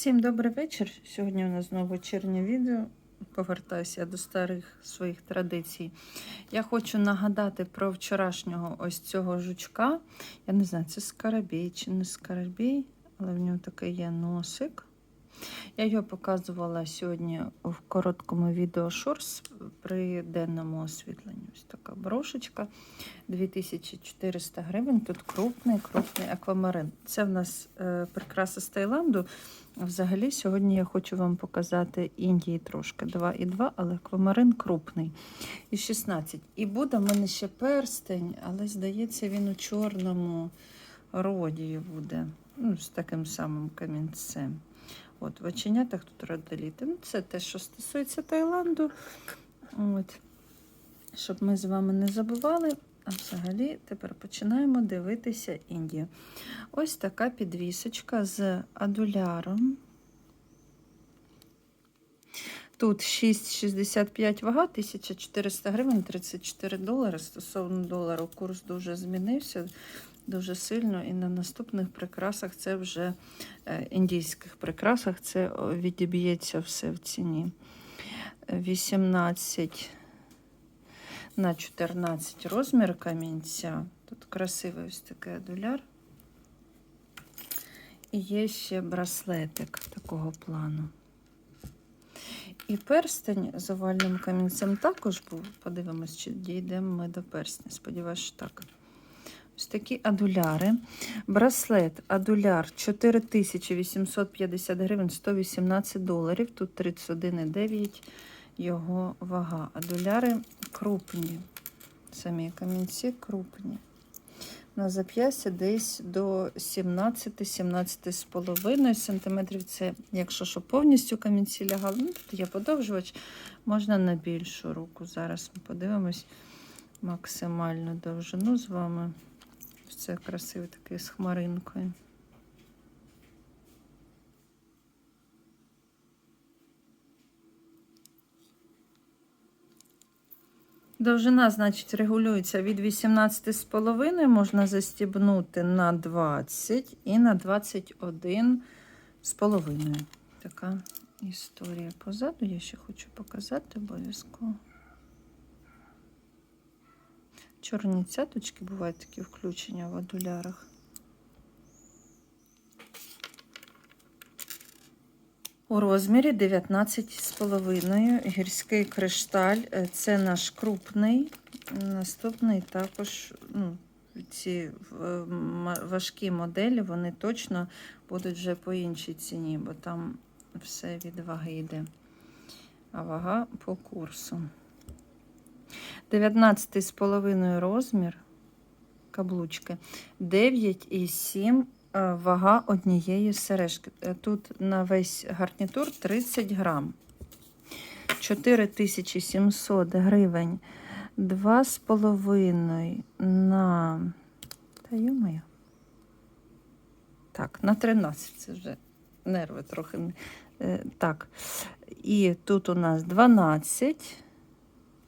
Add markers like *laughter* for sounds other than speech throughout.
Всім добрий вечір. Сьогодні у нас знову вечірнє відео. Повертаюся до старих своїх традицій. Я хочу нагадати про вчорашнього ось цього жучка. Я не знаю, це скарабій чи не скарабій, але в нього такий є носик. Я його показувала сьогодні в короткому відео Шорс при денному освітленні. Ось така брошечка 2400 гривень. Тут крупний, крупний аквамарин. Це в нас е, прикраса з Таїланду. Взагалі, сьогодні я хочу вам показати Індії трошки 2,2, але аквамарин крупний. І 16. І буде в мене ще перстень, але здається, він у чорному родії буде. Ну, з таким самим камінцем. От, в оченятах тут родоліти. Ну, це те, що стосується Таїланду. От. Щоб ми з вами не забували. А взагалі тепер починаємо дивитися Індію. Ось така підвісочка з адуляром. Тут 6,65 вага, 1400 гривень, 34 долари. Стосовно долару курс дуже змінився дуже сильно. І на наступних прикрасах це вже е, індійських прикрасах це відіб'ється все в ціні. 18 на 14 розмір камінця. Тут красивий ось такий адуляр. І є ще браслетик такого плану. І перстень з овальним камінцем також був. Подивимось, чи дійдемо ми до перстня. Сподіваюсь, що так. Ось такі адуляри. Браслет адуляр 4850 гривень, 118 доларів. Тут 31,9 його вага. Адуляри крупні. Самі камінці крупні. На зап'ястя десь до 17-17,5 см. Це, якщо що повністю камінці лягали, ну, тут є подовжувач, можна на більшу руку. Зараз ми подивимось максимальну довжину з вами. Це красивий такий з хмаринкою. Довжина, значить, регулюється від 18,5 можна застібнути на 20 і на 21,5. Така історія позаду. Я ще хочу показати обов'язково. Чорні цяточки бувають такі включення в адулярах. У розмірі 19,5 гірський кришталь. Е, це наш крупний. Наступний також ну, ці важкі моделі, вони точно будуть вже по іншій ціні, бо там все від ваги йде. А вага по курсу. 19,5 розмір каблучки, 9,7 вага однієї сережки. Е, тут на весь гарнітур 30 грам. 4700 гривень. 2,5 на. Та йомаю. Так, на 13 це вже нерви трохи. Е, так. І тут у нас 12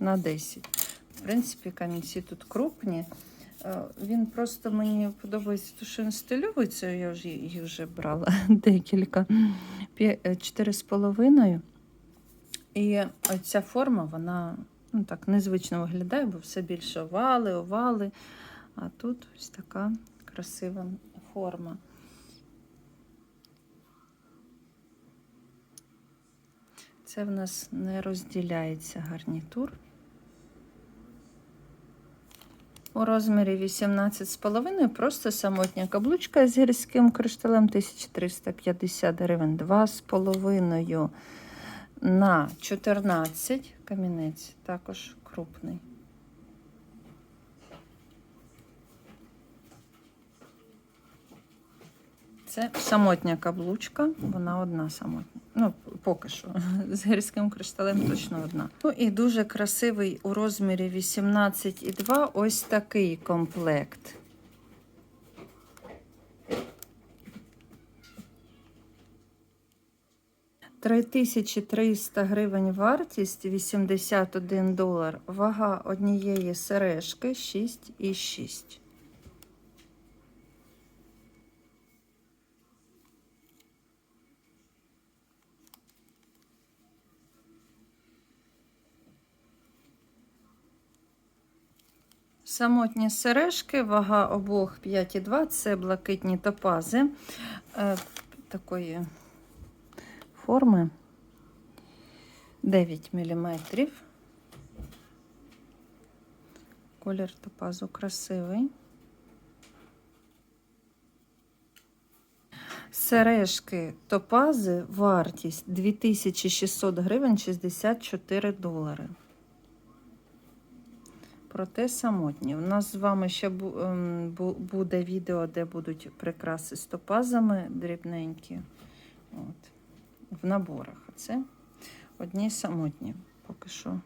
на 10. В принципі, камінці тут крупні. Е, він просто мені подобається, що він стильовується, я вже їх вже брала *laughs* декілька. 4,5. І ця форма, вона ну, так незвично виглядає, бо все більше овали, овали. А тут ось така красива форма. Це в нас не розділяється гарнітур. У розмірі 18,5 просто самотня каблучка з гірським кришталем 1350 гривень. 2,5 на 14 камінець, також крупний. Це самотня каблучка, вона одна самотня. Ну, поки що. *laughs* З гірським кришталем точно одна. Ну і дуже красивий у розмірі 18,2 ось такий комплект. Три тисячі триста гривень вартість 81 долар. Вага однієї сережки 6,6. Самотні сережки, вага обох 5,2, це блакитні топази е, такої форми 9 мм. Колір топазу красивий. Сережки топази, вартість 2600 гривень 64 долари. Проте самотні. У нас з вами ще ем, бу- буде відео, де будуть прикраси з топазами дрібненькі. От. В наборах. А це одні самотні. Поки що.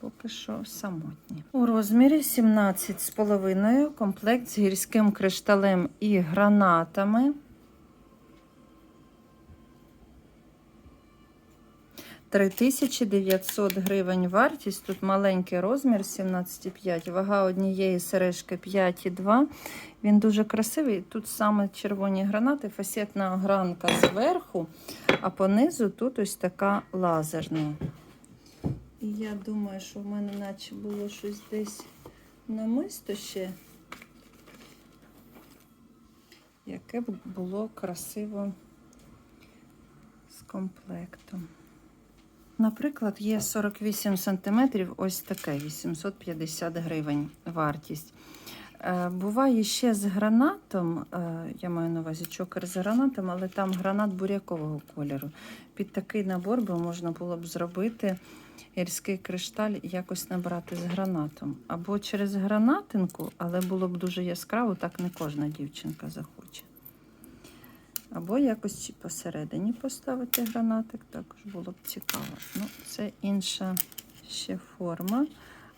Поки що самотні. У розмірі 17,5 комплект з гірським кришталем і гранатами. 3900 гривень вартість. Тут маленький розмір 17,5. Вага однієї сережки 5,2. Він дуже красивий. Тут саме червоні гранати, фасетна огранка зверху, а понизу тут ось така лазерна. І я думаю, що в мене наче було щось десь намисто ще, яке б було красиво з комплектом. Наприклад, є 48 см, ось таке 850 гривень вартість. Е, Буває ще з гранатом, е, я маю на увазі чокер з гранатом, але там гранат бурякового кольору. Під такий набор би можна було б зробити гірський кришталь якось набрати з гранатом. Або через гранатинку, але було б дуже яскраво, так не кожна дівчинка захоче. Або якось посередині поставити гранатик, також було б цікаво. Ну, це інша ще форма,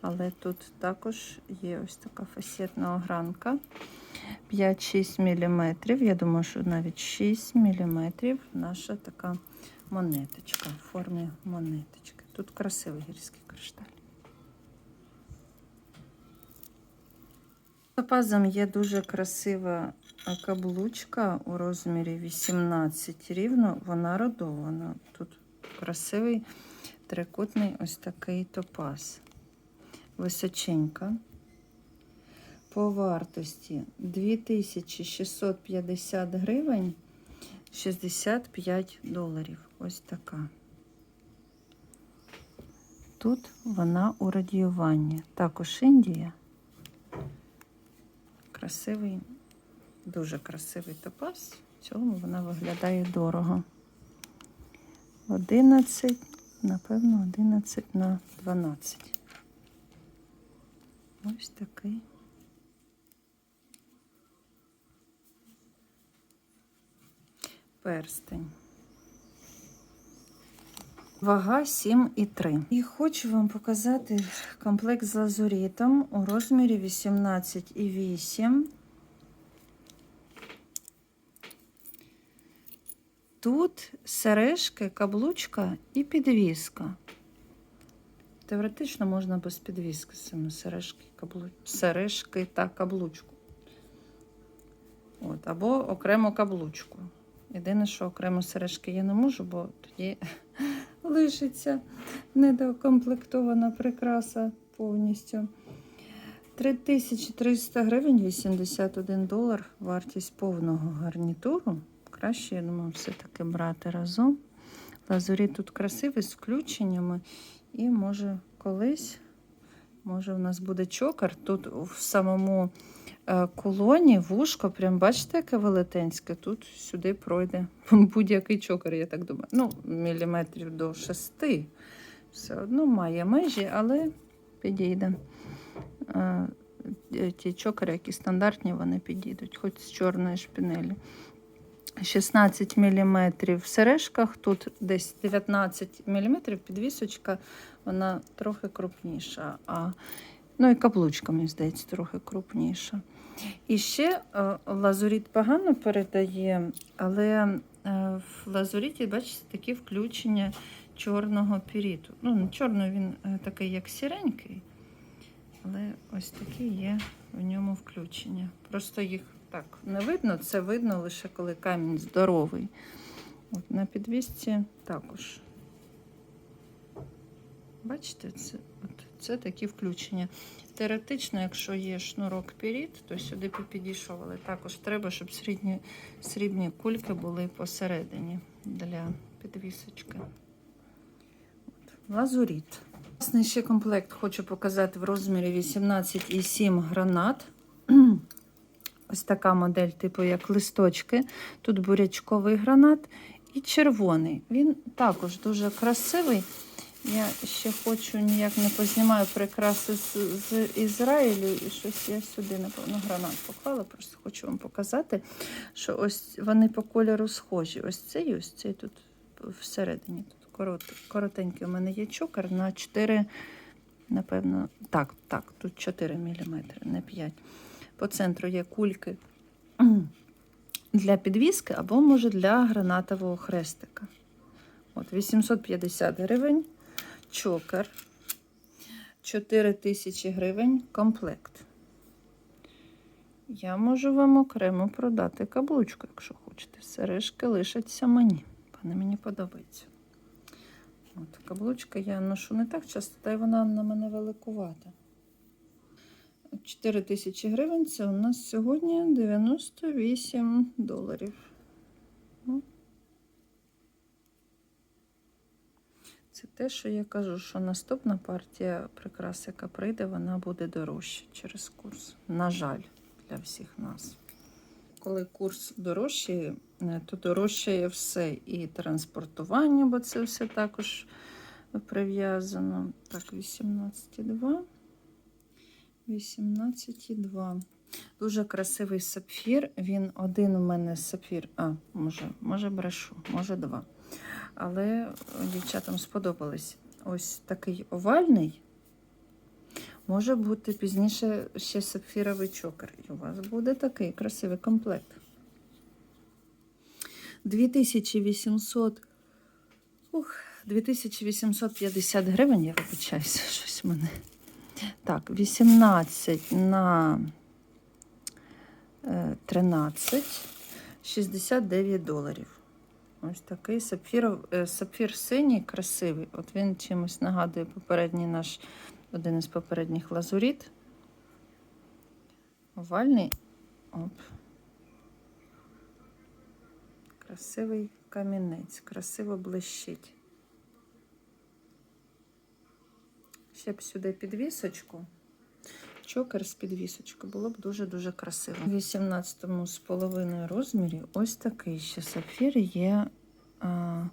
але тут також є ось така фасетна огранка. 5-6 мм. Я думаю, що навіть 6 мм наша така монеточка в формі монеточки. Тут красивий гірський кришталь. Топазом є дуже красива каблучка у розмірі 18 рівно, вона родована. Тут красивий трикутний ось такий топаз. Височенька. По вартості 2650 гривень 65 доларів. Ось така. Тут вона у радіюванні. Також Індія. Красивий, дуже красивий топаз. В цьому вона виглядає дорого. 11, напевно, 11 на 12. Ось такий. Перстень. Вага 7,3. І хочу вам показати комплект з лазурітом у розмірі 18,8. Тут сережки, каблучка і підвіска. Теоретично можна без підвіски саме сережки, каблу... сережки та каблучку. От, або окремо каблучку. Єдине, що окремо сережки я не можу, бо тоді лишиться недокомплектована прикраса повністю. 3300 гривень 81 долар вартість повного гарнітуру. Краще, я думаю, все-таки брати разом. Лазурі тут красивий з включеннями. І може колись, може, у нас буде чокер. Тут в самому е, кулоні вушко, прям бачите, яке велетенське. Тут сюди пройде *laughs* будь-який чокер, я так думаю. Ну, міліметрів до 6. Все одно має межі, але підійде. Е, Ті чокери, які стандартні, вони підійдуть, хоч з чорної шпінелі. 16 мм в сережках, тут десь 19 мм підвісочка, вона трохи крупніша. А, ну і каблучка, мені здається, трохи крупніша. І ще е, лазуріт погано передає, але е, в лазуріті, бачите, такі включення чорного піріту. Ну, чорний, він е, такий, як сіренький, але ось такі є в ньому включення. Просто їх так не видно, це видно лише коли камінь здоровий. От На підвісці також. Бачите, це от Це такі включення. Теоретично, якщо є шнурок перед, то сюди підійшов, але також треба, щоб срібні, срібні кульки були посередині для підвісочки. От. Лазуріт. Власне, ще комплект хочу показати в розмірі 18,7 гранат. Ось така модель, типу як листочки. Тут бурячковий гранат і червоний. Він також дуже красивий. Я ще хочу, ніяк не познімаю прикраси з, з Ізраїлю. І щось я сюди, напевно, гранат поклала. Просто хочу вам показати, що ось вони по кольору схожі. Ось цей, ось цей тут всередині. Тут корот, коротенький у мене є чокер на 4, напевно, так, так, тут 4 мм, не 5. По центру є кульки *clears throat* для підвіски або, може, для гранатового хрестика. От 850 гривень, чокер, 4 тисячі гривень комплект. Я можу вам окремо продати каблучку, якщо хочете. Сережки лишаться мені. Вони мені подобаються. От, каблучка я ношу не так часто, та й вона на мене великувата. 4 тисячі гривень це у нас сьогодні 98 доларів. Ну, Це те, що я кажу, що наступна партія прикрас, яка прийде, вона буде дорожча через курс. На жаль, для всіх нас. Коли курс дорожчає, е, то дорожчає все і транспортування, бо це все також прив'язано. Так, 18,2. 18,2. Дуже красивий сапфір. Він один у мене сапфір. А, може, може брешу, може два. Але дівчатам сподобались. Ось такий овальний. Може бути пізніше ще сапфіровий чокер. І у вас буде такий красивий комплект. 2800. Ух, 2850 гривень, я вибачаюся, щось у мене. Так, 18 на е, 13, 69 доларів. Ось такий сапфір, е, сапфір синій, красивий. От він чимось нагадує попередній наш, один із попередніх лазуріт. Овальний. Оп. Красивий камінець, красиво блищить. Ще б сюди підвісочку. Чокер з підвісочкою було б дуже-дуже красиво. У 18 з половиною розмірі ось такий ще сапфір є а,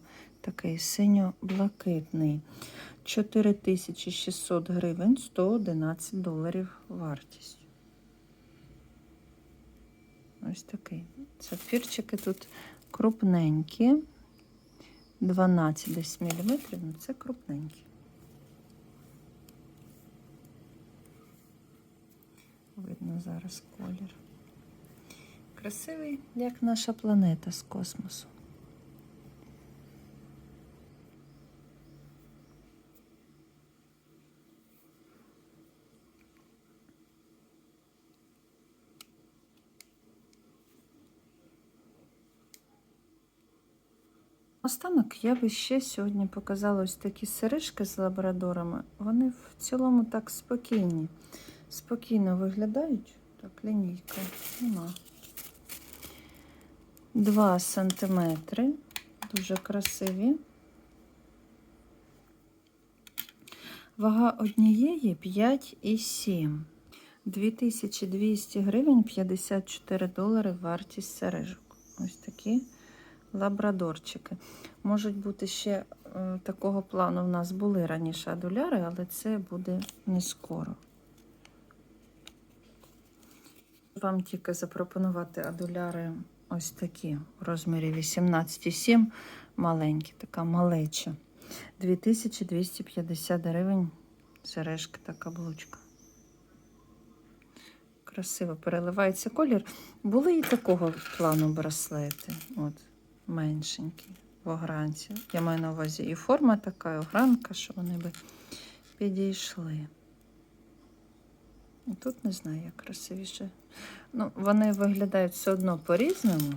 такий синьо-блакитний. 4600 гривень, 111 доларів вартість. Ось такий. Сапфірчики тут крупненькі. 12 десь міліметрів, ну це крупненькі. Видно зараз колір. Красивий, як наша планета з космосу. Останок я би ще сьогодні показала ось такі сережки з лабрадорами. Вони в цілому так спокійні спокійно виглядають. Так, лінійка нема. 2 сантиметри. Дуже красиві. Вага однієї 5,7. 2200 гривень 54 долари вартість сережок. Ось такі лабрадорчики. Можуть бути ще е, такого плану в нас були раніше адуляри, але це буде не скоро. Вам тільки запропонувати адуляри ось такі в розмірі 18,7, маленькі, така малеча. 2250 гривень сережка та каблучка. Красиво переливається колір. Були і такого плану браслети. От, меншенькі в огранці. Я маю на увазі і форма така, і огранка, що вони би підійшли. Тут не знаю, як красивіше. Ну, Вони виглядають все одно по-різному.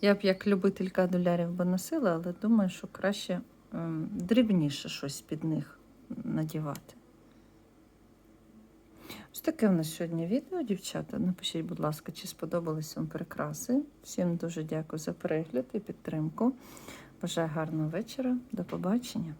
Я б як любителька долярів би носила, але думаю, що краще ем, дрібніше щось під них надівати. Ось таке у нас сьогодні відео, дівчата. Напишіть, будь ласка, чи сподобались вам прикраси. Всім дуже дякую за перегляд і підтримку. Бажаю гарного вечора. До побачення.